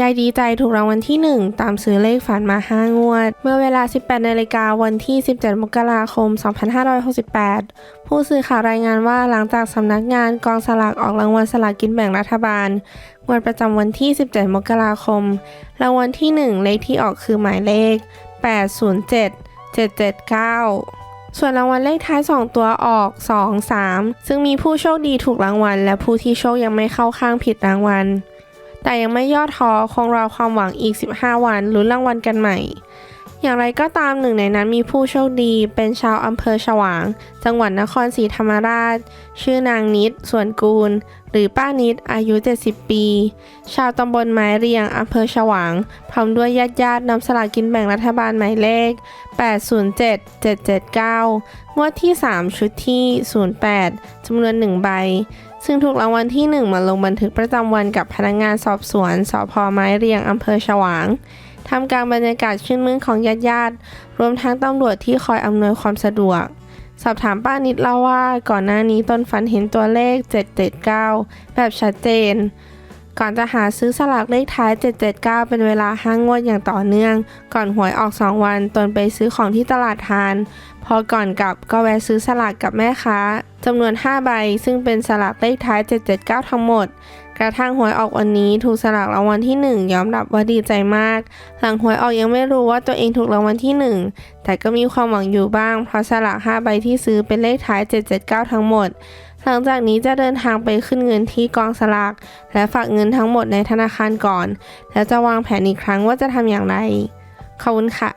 ยายดีใจถูกรางวัลที่ 1 ตามซื้อเลขฝันมา 5 งวด เมื่อเวลา 18นาฬิกาวันที่ 17 มกราคม 2568 ผู้สื่อข่าวรายงานว่าหลังจากสำนักงานกองสลากออกรางวัลสลากกินแบ่งรัฐบาลงวดประจำวันที่ 17 มกราคม รางวัลที่ 1 เลขที่ออกคือหมายเลข 807 779ส่วนรางวัลเลขท้าย 2 ตัวออก 2 3 ซึ่งมีผู้โชคดีถูกรางวัล และผู้ที่โชคยังไม่เข้าข้างผิดรางวัล แต่ยังไม่ย่อท้อคงรอความหวังอีก 15 วันลุ้นรางวัลกันใหม่ อย่างไรก็ตามหนึ่งในนั้นมีผู้โชคดี เป็นชาวอำเภอฉวาง จังหวัดนครศรีธรรมราช ชื่อนางนิด ส่วนกูล หรือป้านิด อายุ 70 ปี ชาวตำบลไม้เรียงอำเภอฉวาง พร้อมด้วยญาติญาตินำสลากกินแบ่งรัฐบาลหมายเลข 807 779 งวดที่ 3 ชุดที่ 08จำนวน 1 ใบ ซึ่งถูกรางวัลที่ 1 มาลงบันทึกประจำวันกับพนักงานสอบสวนสพไม้เรียงอำเภอฉวาง ทำกลางบรรยากาศชื่นมื่นของญาติญาติๆรวมทั้งตำรวจที่คอยอำนวยความสะดวก สอบถามป้านิดเล่าว่าก่อนหน้านี้ตนฝันเห็นตัวเลข 779 แบบชัดเจน ก่อนจะหาซื้อสลากเลขท้าย 779 เป็นเวลาห้างงวดอย่างต่อเนื่อง ก่อนหวยออก 2 วันตนไปซื้อของที่ตลาดทาน พอก่อนกลับก็แวะซื้อสลากกับแม่ค้าจำนวน 5 ใบ ซึ่งเป็นสลากเลขท้าย 779 ทั้งหมด กระทั่งหวยออกวันนี้ถูกสลากรางวัลที่ 1ยอมรับว่าดีใจมาก หลังหวยออกยังไม่รู้ว่าตัวเองถูกรางวัลที่ 1 แต่ก็มีความหวังอยู่บ้าง เพราะสลาก5ใบที่ซื้อเป็นเลขท้าย 779 ทั้งหมด หลังจากนี้จะเดินทางไปขึ้นเงินที่กองสลาก และฝากเงินทั้งหมดในธนาคารก่อน แล้วจะวางแผนอีกครั้งว่าจะทำอย่างไรขอบคุณค่ะ